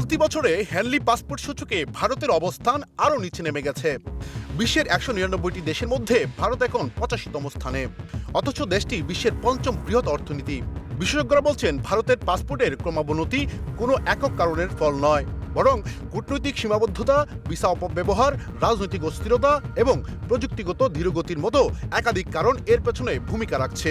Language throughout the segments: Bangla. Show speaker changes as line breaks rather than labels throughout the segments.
চলতি বছরে হ্যানলি পাসপোর্ট সূচকে ভারতের অবস্থান আরও নিচে নেমে গেছে। বিশ্বের একশো নিরানব্বইটি দেশের মধ্যে ভারত এখন পঁচাশিতম স্থানে। অথচ দেশটি বিশ্বের পঞ্চম বৃহৎ অর্থনীতি। বিশেষজ্ঞরা বলছেন, ভারতের পাসপোর্টের ক্রমাবনতি কোনো একক কারণের ফল নয়, বরং কূটনৈতিক সীমাবদ্ধতা, ভিসা অপব্যবহার, রাজনৈতিক অস্থিরতা এবং প্রযুক্তিগত ধীরগতির মতো একাধিক কারণ এর পেছনে ভূমিকা রাখছে।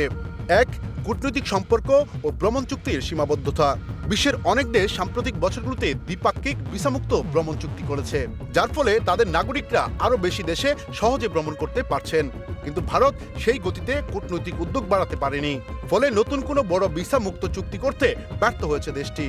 এক, কূটনৈতিক সম্পর্ক ও ভ্রমণ চুক্তির সীমাবদ্ধতা। বিশ্বের অনেক দেশ সাম্প্রতিক বছরগুলোতে দ্বিপাক্ষিক ভিসামুক্ত ভ্রমণ চুক্তি করেছে, যার ফলে তাদের নাগরিকরা আরও বেশি দেশে সহজে ভ্রমণ করতে পারছেন। কিন্তু ভারত সেই গতিতে কূটনৈতিক উদ্যোগ বাড়াতে পারেনি, ফলে নতুন কোনো বড় ভিসা মুক্ত চুক্তি করতে ব্যর্থ হয়েছে দেশটি।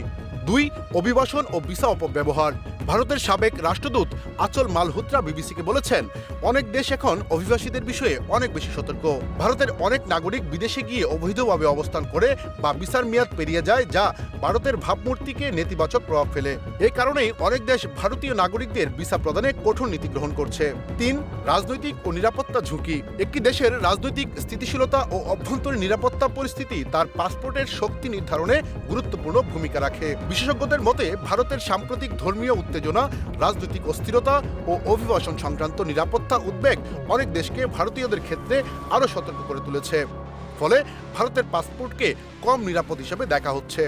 দুই, অভিবাসন ও ভিসা অপব্যবহার। ভারতের সাবেক রাষ্ট্রদূত আচল মালহোত্রা বিবিসিকে বলেছেন, অনেক দেশ এখন অভিবাসীদের বিষয়ে অনেক বেশি সতর্ক। ভারতের অনেক নাগরিক বিদেশে গিয়ে অবৈধভাবে অবস্থান করে বা ভিসার মেয়াদ পেরিয়ে যায় যা ভারতের ভাবমূর্তিকে নেতিবাচক প্রভাব ফেলে। এই কারণেই অনেক দেশ ভারতীয় নাগরিকদের ভিসা প্রদানে কঠোর নীতি গ্রহণ করছে। তিন, রাজনৈতিক ও নিরাপত্তা ঝুঁকি। একটি দেশের রাজনৈতিক স্থিতিশীলতা ও অভ্যন্তরীণ নিরাপত্তা পরিস্থিতি তার পাসপোর্টের শক্তি নির্ধারণে গুরুত্বপূর্ণ ভূমিকা রাখে। বিশেষজ্ঞদের মতে, ভারতের সাম্প্রতিক ধর্মীয় উত্তেজনা, রাজনৈতিক অস্থিরতা ও অভিবাসন সংক্রান্ত নিরাপত্তা উদ্বেগ অনেক দেশকে ভারতীয়দের ক্ষেত্রে আরও সতর্ক করে তুলেছে। ফলে ভারতের পাসপোর্টকে কম নিরাপদ হিসেবে দেখা হচ্ছে।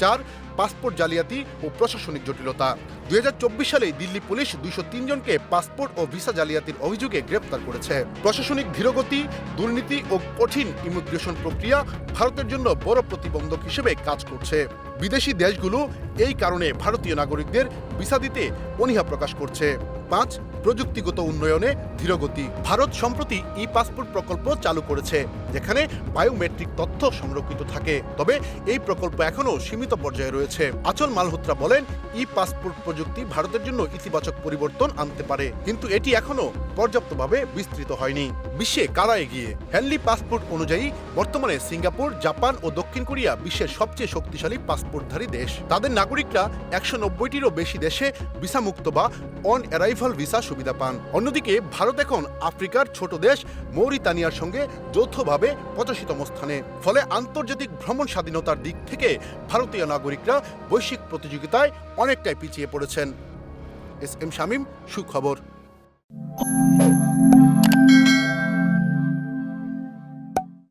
চার পাসপোর্ট জালিয়াতি ও প্রশাসনিক জটিলতা। দুই হাজার চব্বিশ সালে দিল্লি পুলিশ দুইশো জনকে পাসপোর্ট ও ভিসা জালিয়াতির অভিযোগে গ্রেপ্তার করেছে। প্রশাসনিক ধীরগতি, দুর্নীতি ও কঠিন ইমিগ্রেশন প্রক্রিয়া ভারতের জন্য বড় প্রতিবন্ধক হিসেবে কাজ করছে। বিদেশি দেশগুলো এই কারণে ভারতীয় নাগরিকদের ভিসা দিতে অনীহা প্রকাশ করছে। পাঁচ, প্রযুক্তিগত উন্নয়নে ধীরগতি। ভারত সম্প্রতি ই পাসপোর্ট প্রকল্প চালু করেছে, যেখানে বায়োমেট্রিক তথ্য সংরক্ষিত থাকে। তবে এই প্রকল্প এখনও সীমিত পর্যায়ে রয়েছে। আচল মালহোত্রা বলেন ই পাসপোর্ট প্রযুক্তি ভারতের জন্য ইতিবাচক পরিবর্তন আনতে পারে। কিন্তু এটি এখনও পর্যাপ্তভাবে বিস্তৃত হয়নি। বিশ্বে কারা এগিয়ে? হ্যানলি পাসপোর্ট অনুযায়ী, বর্তমানে সিঙ্গাপুর, জাপান ও দক্ষিণ কোরিয়া বিশ্বের সবচেয়ে শক্তিশালী পাসপোর্টধারী দেশ। তাদের নাগরিকরা একশো নব্বইটিরও বেশি দেশে ভিসামুক্ত বা অন অ্যারাইভাল ভিসা সুবিধা পান। অন্যদিকে, ভারত এখন আফ্রিকার ছোট দেশ মৌরিতানিয়ার সঙ্গে যৌথভাবে পঁচাশিতম স্থানে। ফলে আন্তর্জাতিক ভ্রমণ স্বাধীনতার দিক থেকে ভারতীয় নাগরিকরা বৈশ্বিক প্রতিযোগিতায় অনেকটাই পিছিয়ে পড়েছেন। এস এম শামীম সুখবর।